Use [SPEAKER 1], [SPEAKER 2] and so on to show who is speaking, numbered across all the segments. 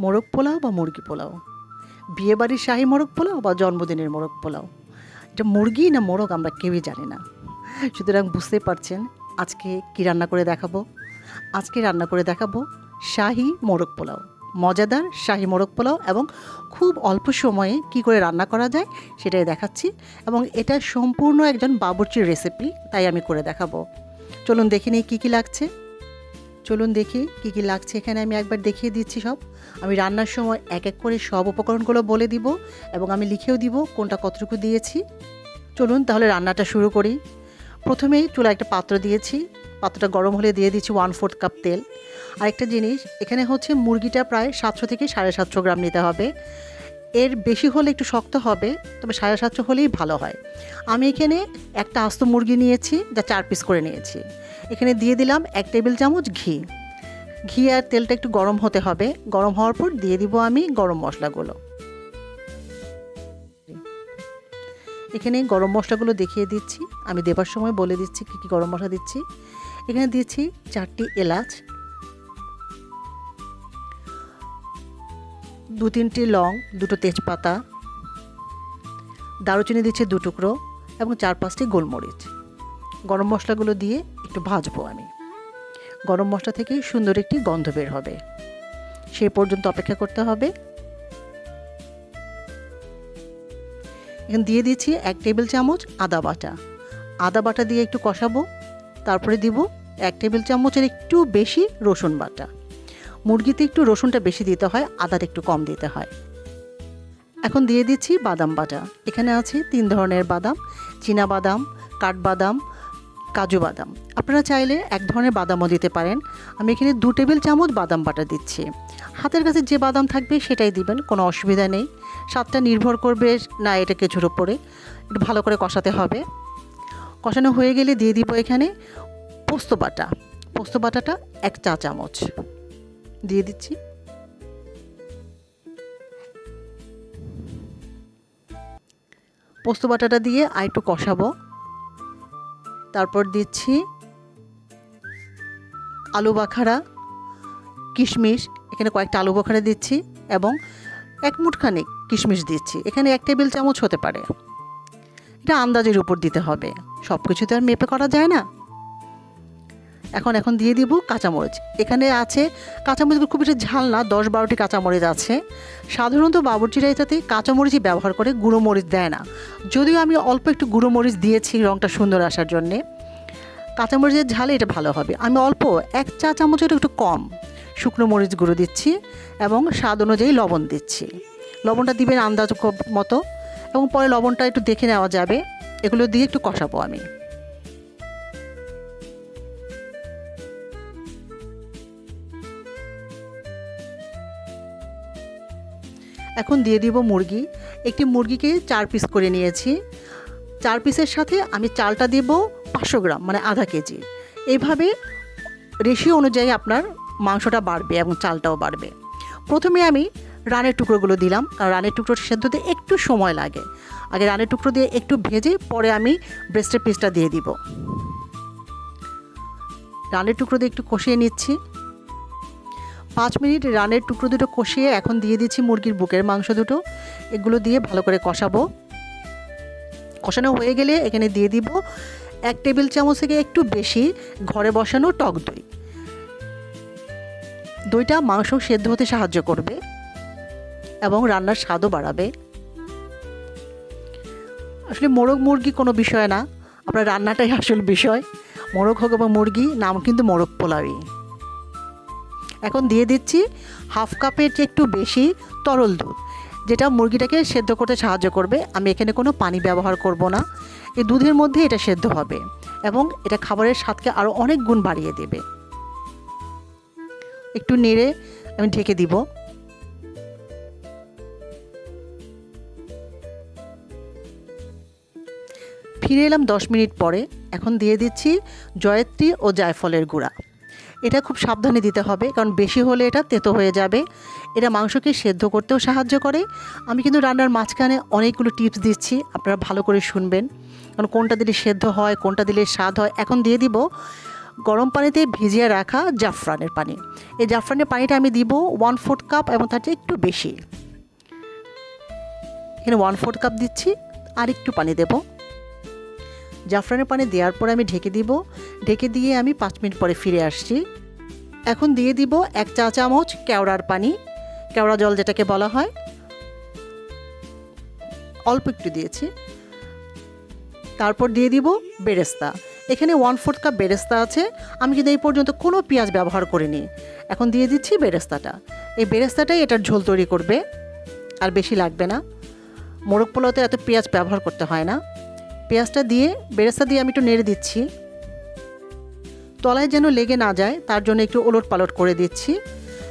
[SPEAKER 1] মোরগ পোলাও বা মুরগি পোলাও? বিয়েবাড়ির শাহী মোরগ পোলাও বা জন্মদিনের মোরগ পোলাও? এটা মুরগি না মোরগ আমরা কেউই জানি না। সুতরাং বুঝতে পারছেন আজকে কি রান্না করে দেখাবো? আজকে রান্না করে দেখাবো শাহী মোরগ পোলাও। মজাদার শাহী মোরগ পোলাও এবং খুব অল্প সময়ে কি করে রান্না করা যায় সেটাই দেখাচ্ছি এবং এটা সম্পূর্ণ একজন বাবুর্চির রেসিপি তাই আমি করে দেখাবো। চলুন দেখে নিই কী কী লাগছে। চলুন দেখি কী কী লাগছে এখানে। আমি একবার দেখিয়ে দিচ্ছি সব। আমি রান্নার সময় এক এক করে সব উপকরণগুলো বলে দিব এবং আমি লিখেও দিব কোনটা কতটুকু দিয়েছি। চলুন তাহলে রান্নাটা শুরু করি। প্রথমেই চুলা একটা পাত্র দিয়েছি। পাত্রটা গরম হলে দিয়ে দিচ্ছি ওয়ান ফোর্থ কাপ তেল। আরেকটা জিনিস, এখানে হচ্ছে মুরগিটা প্রায় সাতশো থেকে সাড়ে সাতশো গ্রাম নিতে হবে। এর বেশি হলে একটু শক্ত হবে, তবে সাড়ে সাতশো হলেই ভালো হয়। আমি এখানে একটা আস্ত মুরগি নিয়েছি, যা চার পিস করে নিয়েছি। এখানে দিয়ে দিলাম এক টেবিল চামচ ঘি। ঘি আর তেলটা একটু গরম হতে হবে। গরম হওয়ার পর দিয়ে দিব আমি গরম মশলাগুলো। এখানে গরম মশলাগুলো দেখিয়ে দিচ্ছি। আমি দেবার সময় বলে দিচ্ছি কী কী গরম মশলা দিচ্ছি। এখানে দিচ্ছি চারটি এলাচ দু তিনটি লং, দুটো তেজপাতা, দারুচিনি দিচ্ছি দু টুকরো এবং চার পাঁচটি গোলমরিচ। গরম মশলাগুলো দিয়ে একটু ভাজবো আমি। গরম মশলা থেকে সুন্দর একটি গন্ধ বের হবে। সে পর্যন্ত অপেক্ষা করতে হবে। এখানে দিয়ে দিচ্ছি এক টেবিল চামচ আদা বাটা। আদা বাটা দিয়ে একটু কষাবো, তারপরে দিব এক টেবিল চামচের একটু বেশি রসুন বাটা। মুরগিতে একটু রসুনটা বেশি দিতে হয়, আদার একটু কম দিতে হয়। এখন দিয়ে দিচ্ছি বাদাম বাটা। এখানে আছে তিন ধরনের বাদাম, চীনা বাদাম, কাঠবাদাম, কাজু বাদাম। আপনারা চাইলে এক ধরনের বাদামও দিতে পারেন। আমি এখানে দু টেবিল চামচ বাদাম বাটা দিচ্ছি। হাতের কাছে যে বাদাম থাকবে সেটাই দিবেন, কোনো অসুবিধা নেই। স্বাদটা নির্ভর করবে না এটা কিছুর ওপরে একটু ভালো করে কষাতে হবে। কষানো হয়ে গেলে দিয়ে দিব এখানে পোস্ত বাটা। পোস্ত বাটাটা এক চা চামচ। দিয়ে দিচ্ছি। পোস্ত বাটাটা দিয়ে আর একটু কষাবো। তারপর দিচ্ছি আলু বাখারা, কিশমিশ, এখানে কয়েকটা আলু বাখারা দিচ্ছি এবং এক মুঠখানেক কিশমিশ দিচ্ছি। এখানে এক টেবিল চামচ হতে পারে। এটা আন্দাজের উপর দিতে হবে। সব কিছু তো আর মেপে করা যায় না। এখন এখন দিয়ে দিব কাঁচামরিচ। এখানে আছে কাঁচামরিচ খুব বেশি ঝাল না, দশ বারোটি কাঁচামরিচ আছে। সাধারণত বাবুর্চিরা এটাতে কাঁচামরিচই ব্যবহার করে, গুঁড়ো মরিচ দেয় না। যদিও আমি অল্প একটু গুঁড়ো মরিচ দিয়েছি রঙটা সুন্দর আসার জন্যে। কাঁচামরিচের ঝালে এটা ভালো হবে। আমি অল্প এক চা চামচের একটু কম শুকনো মরিচ গুঁড়ো দিচ্ছি এবং স্বাদ অনুযায়ী লবণ দিচ্ছি। লবণটা দিবেন আন্দাজ মতো এবং পরে লবণটা একটু দেখে নেওয়া যাবে। এগুলো দিয়ে একটু কষাবো আমি। এখন দিয়ে দিব মুরগি। একটি মুরগিকে চার পিস করে নিয়েছি। চার পিসের সাথে আমি চালটা দেব পাঁচশো গ্রাম মানে আধা কেজি। এইভাবে রেশিও অনুযায়ী আপনার মাংসটা বাড়বে এবং চালটাও বাড়বে। প্রথমে আমি রানের টুকরোগুলো দিলাম, কারণ রানের টুকরো সেদ্ধতে একটু সময় লাগে। আগে রানের টুকরো দিয়ে একটু ভেজে পরে আমি ব্রেস্টের পিসটা দিয়ে দিব। রানের টুকরো দিয়ে একটু কষিয়ে নিচ্ছি। পাঁচ মিনিট রানের টুকরো দুটো কষিয়ে এখন দিয়ে দিচ্ছি মুরগির বুকের মাংস দুটো। এগুলো দিয়ে ভালো করে কষাবো। কষানো হয়ে গেলে এখানে দিয়ে দিব এক টেবিল চামচ থেকে একটু বেশি ঘরে বসানো টক দই। দইটা মাংস সেদ্ধ হতে সাহায্য করবে এবং রান্নার স্বাদও বাড়াবে। আসলে মোরগ মুরগি কোনো বিষয় না, আপনার রান্নাটাই আসল বিষয়। মোরগ হোক এবং মুরগি, নাম কিন্তু মোরগ পোলাওই। এখন দিয়ে দিচ্ছি হাফ কাপের চেয়ে একটু বেশি তরল দুধ, যেটা মুরগিটাকে সেদ্ধ করতে সাহায্য করবে। আমি এখানে কোনো পানি ব্যবহার করব না। এই দুধের মধ্যে এটা সেদ্ধ হবে এবং এটা খাবারের স্বাদকে আরও অনেক গুণ বাড়িয়ে দেবে। একটু নেড়ে আমি ঢেকে দিব। ফিরে এলাম দশ মিনিট পরে। এখন দিয়ে দিচ্ছি জয়ত্রী ও জায়ফলের গুঁড়া। এটা খুব সাবধানে দিতে হবে, কারণ বেশি হলে এটা তেতো হয়ে যাবে। এটা মাংসকে সেদ্ধ করতেও সাহায্য করে। আমি কিন্তু রান্নার মাঝখানে অনেকগুলো টিপস দিচ্ছি, আপনারা ভালো করে শুনবেন। কারণ কোনটা দিলে সেদ্ধ হয়, কোনটা দিলে স্বাদ হয়, এখন দিয়ে দিব গরম পানিতে ভিজিয়ে রাখা জাফরানের পানি। এই জাফরানের পানিটা আমি দিব ওয়ান ফোর্থ কাপ এবং তার চেয়ে একটু বেশি। এখানে ওয়ান ফোর্থ কাপ দিচ্ছি আর একটু পানি দেব। জাফরানের পানি দেওয়ার পরে আমি ঢেকে দিব। ঢেকে দিয়ে আমি পাঁচ মিনিট পরে ফিরে আসছি। এখন দিয়ে দিব এক চা চামচ কেওড়ার পানি। কেওড়া জল যেটাকে বলা হয়। অল্প একটু দিয়েছি। তারপর দিয়ে দিব বেরেস্তা। এখানে ওয়ান ফোর্থ কাপ বেরেস্তা আছে। আমি কিন্তু এই পর্যন্ত কোনো পেঁয়াজ ব্যবহার করিনি। এখন দিয়ে দিচ্ছি বেরেস্তাটা। এই বেরেস্তাটাই এটার ঝোল তৈরি করবে। আর বেশি লাগবে না। মোরগ পোলাওতে এত পেঁয়াজ ব্যবহার করতে হয় না। পেঁয়াজটা দিয়ে, বেরেস্তা দিয়ে আমি একটু নেড়ে দিচ্ছি। তলায় যেন লেগে না যায়, তার জন্য একটু ওলট পালট করে দিচ্ছি।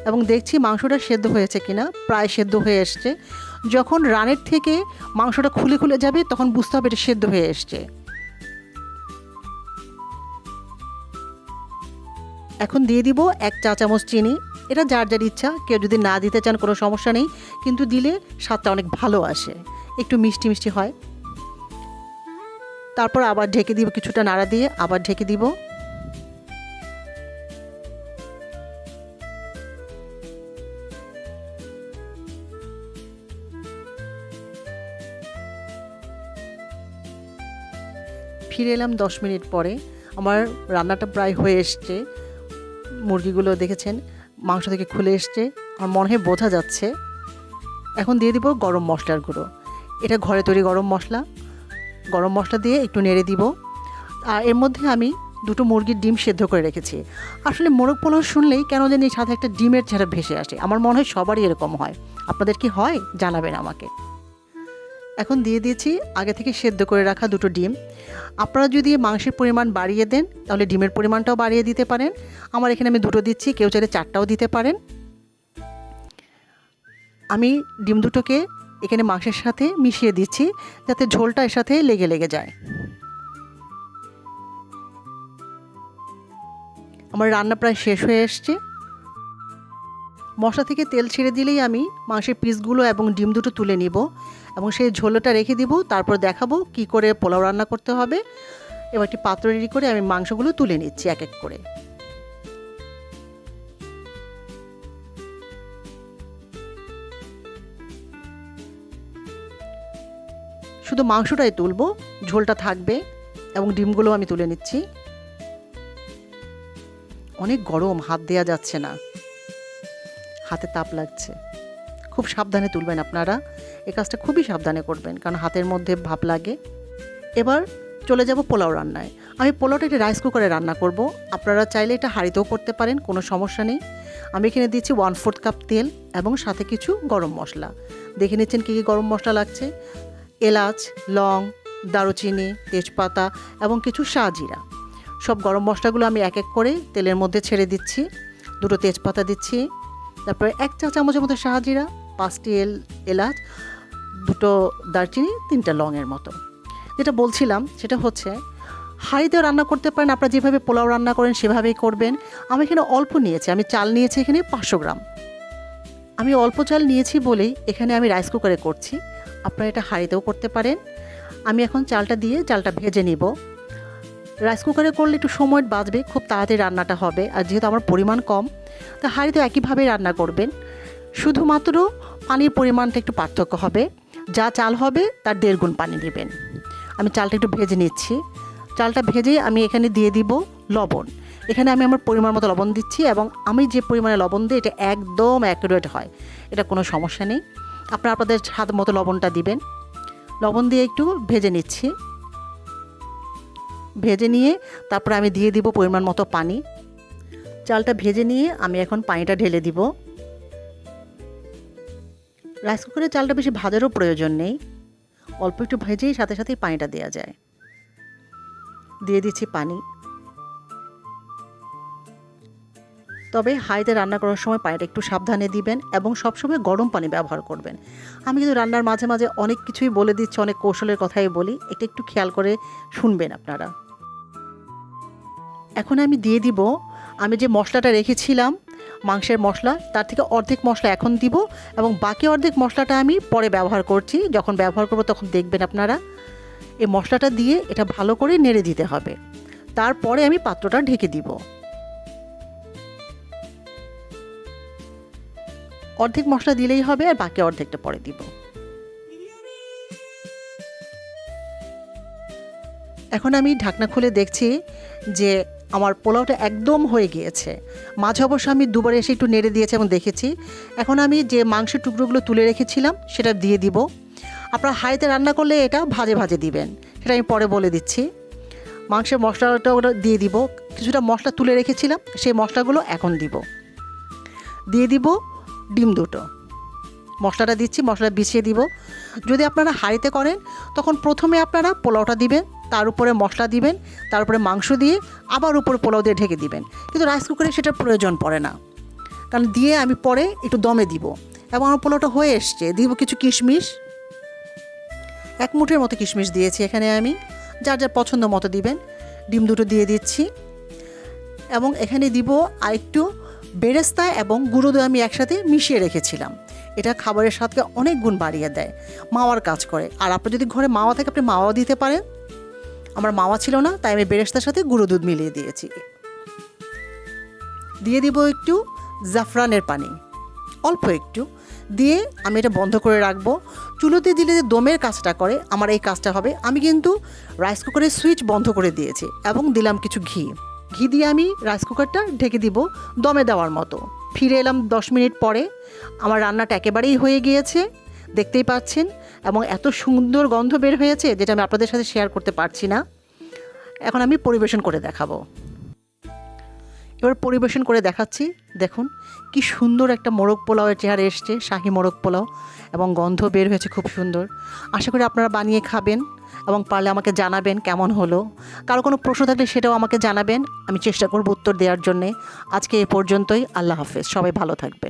[SPEAKER 1] এবং দেখছি মাংসটা সেদ্ধ হয়েছে কিনা, প্রায় সেদ্ধ হয়ে এসছে। যখন রানের থেকে মাংসটা খুলে খুলে যাবে, তখন বুঝতে হবে এটা সেদ্ধ হয়ে এসছে। এখন দিয়ে দিব এক চা চামচ চিনি। এটা যার যার ইচ্ছা, কেউ যদি না দিতে চান কোনো সমস্যা নেই, কিন্তু দিলে স্বাদটা অনেক ভালো আসে। একটু মিষ্টি মিষ্টি হয়। তারপর আবার ঢেকে দিব কিছুটা নাড়া দিয়ে, আবার ঢেকে দিব। ফিরে এলাম দশ মিনিট পরে। আমার রান্নাটা প্রায় হয়ে এসছে। মুরগিগুলো দেখেছেন, মাংস থেকে খুলে এসছে। আমার মনে হয় বোঝা যাচ্ছে। এখন দিয়ে দিব গরম মশলার গুঁড়ো। এটা ঘরে তৈরি গরম মশলা। গরম মশলা দিয়ে একটু নেড়ে দিব। আর এর মধ্যে আমি দুটো মুরগির ডিম সেদ্ধ করে রেখেছি। আসলে মোরগ পোলাও শুনলেই কেন জানি সাথে একটা ডিমের ছেড়া ভেসে আসে। আমার মনে হয় সবারই এরকম হয়। আপনাদের কি হয়? জানাবেন আমাকে। এখন দিয়ে দিয়েছি আগে থেকে সেদ্ধ করে রাখা দুটো ডিম। আপনারা যদি মাংসের পরিমাণ বাড়িয়ে দেন, তাহলে ডিমের পরিমাণটাও বাড়িয়ে দিতে পারেন। আমার এখানে আমি দুটো দিচ্ছি, কেউ চাইলে চারটাও দিতে পারেন। আমি ডিম দুটোকে এখানে মাংসের সাথে মিশিয়ে দিচ্ছি যাতে ঝোলটা এর সাথে লেগে লেগে যায়। আমার রান্না প্রায় শেষ হয়ে এসছে। মশলা থেকে তেল ছেড়ে দিলেই আমি মাংসের পিসগুলো এবং ডিম দুটো তুলে নিব এবং সেই ঝোলটা রেখে দিব, তারপর দেখাবো কি করে পোলাও রান্না করতে হবে। এবার একটি পাত্র রেডি করে আমি মাংসগুলো তুলে নিচ্ছি এক এক করে। শুধু মাংসটাই তুলবো, ঝোলটা থাকবে এবং ডিমগুলো আমি তুলে নিচ্ছি। অনেক গরম, হাত দেওয়া যাচ্ছে না। হাতে তাপ লাগছে। খুব সাবধানে তুলবেন আপনারা। এই কাজটা খুবই সাবধানে করবেন, কারণ হাতের মধ্যে ভাপ লাগে। এবার চলে যাব পোলাও রান্নায়। আমি পোলাওটা একটি রাইস কুকারে রান্না করব। আপনারা চাইলে এটা হাঁড়িতেও করতে পারেন, কোনো সমস্যা নেই। আমি এখানে দিচ্ছি ওয়ান ফোর্থ কাপ তেল এবং সাথে কিছু গরম মশলা। দেখে নিচ্ছেন কী কী গরম মশলা লাগছে। এলাচ, লং, দারুচিনি, তেজপাতা এবং কিছু শাহজিরা সব গরম মশলাগুলো আমি এক এক করে তেলের মধ্যে ছেড়ে দিচ্ছি। দুটো তেজপাতা দিচ্ছি। তারপরে এক চা চামচের মতো শাহজিরা পাঁচটি এল, এলাচ, দুটো দারচিনি, তিনটা লংয়ের মতো। যেটা বলছিলাম, সেটা হচ্ছে, হাঁড়িতেও রান্না করতে পারেন, আপনারা যেভাবে পোলাও রান্না করেন, সেভাবেই করবেন। আমি এখানে অল্প নিয়েছি, আমি চাল নিয়েছি এখানে পাঁচশো গ্রাম। আমি অল্প চাল নিয়েছি বলেই এখানে আমি রাইস কুকারে করছি। আপনারা এটা হাঁড়িতেও করতে পারেন। আমি এখন চালটা দিয়ে চালটা ভেজে নিব। রাইস কুকারে করলে একটু সময় বাঁচবে, খুব তাড়াতাড়ি রান্নাটা হবে। আর যেহেতু আমার পরিমাণ কম, তা হাঁড়িতে একইভাবে রান্না করবেন। শুধুমাত্র পানির পরিমাণটা একটু পার্থক্য হবে। যা চাল হবে, তার দেড় গুণ পানি দিবেন আমি চালটা একটু ভেজে নিচ্ছি। চালটা ভেজে আমি এখানে দিয়ে দিব লবণ। এখানে আমি আমার পরিমাণ মতো লবণ দিচ্ছি এবং আমি যে পরিমাণে লবণ দিই, এটা একদম অ্যাকুরেট হয়। এটা কোনো সমস্যা নেই। আপনারা আপনাদের স্বাদ মতো লবণটা দিবেন। লবণ দিয়ে একটু ভেজে নিচ্ছি। ভেজে নিয়ে তারপরে আমি দিয়ে দিব পরিমাণ মতো পানি। চালটা ভেজে নিয়ে আমি এখন পানিটা ঢেলে দিব। রাইস কুকারে চালটা বেশি ভাজারও প্রয়োজন নেই। অল্প একটু ভেজেই সাথে সাথেই পানিটা দেওয়া যায়। দিয়ে দিচ্ছি পানি। তবে হাইতে রান্না করার সময় পানিটা একটু সাবধানে দিবেন এবং সবসময় গরম পানি ব্যবহার করবেন। আমি কিন্তু রান্নার মাঝে মাঝে অনেক কিছুই বলে দিচ্ছি, অনেক কৌশলের কথাই বলি এটা একটু খেয়াল করে শুনবেন আপনারা। এখন আমি দিয়ে দিব, আমি যে মশলাটা রেখেছিলাম, মাংসের মশলা, তার থেকে অর্ধেক মশলা এখন দিব এবং বাকি অর্ধেক মশলাটা আমি পরে ব্যবহার করছি, যখন ব্যবহার করব তখন দেখবেন আপনারা। এই মশলাটা দিয়ে এটা ভালো করে নেড়ে দিতে হবে। তারপরে আমি পাত্রটা ঢেকে দিব। অর্ধেক মশলা দিলেই হবে আর বাকি অর্ধেকটা পরে দিব। এখন আমি ঢাকনা খুলে দেখছি যে আমার পোলাওটা একদম হয়ে গিয়েছে। মাঝে অবশ্য আমি দুবার এসে একটু নেড়ে দিয়েছি এবং দেখেছি। এখন আমি যে মাংসের টুকরোগুলো তুলে রেখেছিলাম সেটা দিয়ে দিব। আপনারা হাইতে রান্না করলে এটা ভাজে ভাজে দিবেন, সেটা আমি পরে বলে দিচ্ছি। মাংসের মশলাটা ওটা দিয়ে দিব। কিছুটা মশলা তুলে রেখেছিলাম, সেই মশলাগুলো এখন দিব। দিয়ে দিব ডিম দুটো। মশলাটা দিচ্ছি, মশলা বিছিয়ে দিব। যদি আপনারা হাঁড়িতে করেন, তখন প্রথমে আপনারা পোলাওটা দিবেন, তার উপরে মশলা দিবেন, তার উপরে মাংস দিয়ে আবার উপরে পোলাও দিয়ে ঢেকে দিবেন। কিন্তু রাইস কুকারে সেটা প্রয়োজন পড়ে না। কারণ দিয়ে আমি পরে একটু দমে দিব। এবং আমার পোলাওটা হয়ে এসছে। দিব কিছু কিশমিশ। এক মুঠের মতো কিশমিশ দিয়েছি এখানে আমি। যার যার পছন্দ মতো দিবেন। ডিম দুটো দিয়ে দিচ্ছি। এবং এখানে দিব আরেকটু বেরেস্তা এবং গুঁড়ো দই আমি একসাথে মিশিয়ে রেখেছিলাম। এটা খাবারের স্বাদকে অনেক গুণ বাড়িয়ে দেয়। মাওয়ার কাজ করে। আর আপনার যদি ঘরে মাওয়া থাকে, আপনি মাওয়া দিতে পারেন। আমার মাওয়া ছিল না, তাই আমি বেরেস্তার সাথে গুঁড়ো দুধ মিলিয়ে দিয়েছি। দিয়ে দিব একটু জাফরানের পানি। অল্প একটু। দিয়ে আমি এটা বন্ধ করে রাখব। চুলোতে দিলে যে দমের কাজটা করে, আমার এই কাজটা হবে। আমি কিন্তু রাইস কুকারের সুইচ বন্ধ করে দিয়েছি এবং দিলাম কিছু ঘি। ঘি দিয়ে আমি রাইস কুকারটা ঢেকে দিব দমে দেওয়ার মতো। ফিরে এলাম দশ মিনিট পরে। আমার রান্নাটা একেবারেই হয়ে গিয়েছে। দেখতেই পাচ্ছেন, এবং এত সুন্দর গন্ধ বের হয়েছে, যেটা আমি আপনাদের সাথে শেয়ার করতে পারছি না। এখন আমি পরিবেশন করে দেখাবো। এবার পরিবেশন করে দেখাচ্ছি, দেখুন, কি সুন্দর একটা মোরগ পোলাওয়ের চেহারা এসছে, শাহি মোরগ পোলাও, এবং গন্ধ বের হয়েছে খুব সুন্দর। আশা করি আপনারা বানিয়ে খাবেন এবং পারলে আমাকে জানাবেন কেমন হলো। কারও কোনো প্রশ্ন থাকলে সেটাও আমাকে জানাবেন, আমি চেষ্টা করব উত্তর দেওয়ার জন্যে। আজকে এ পর্যন্তই, আল্লাহ হাফেজ, সবাই ভালো থাকবেন।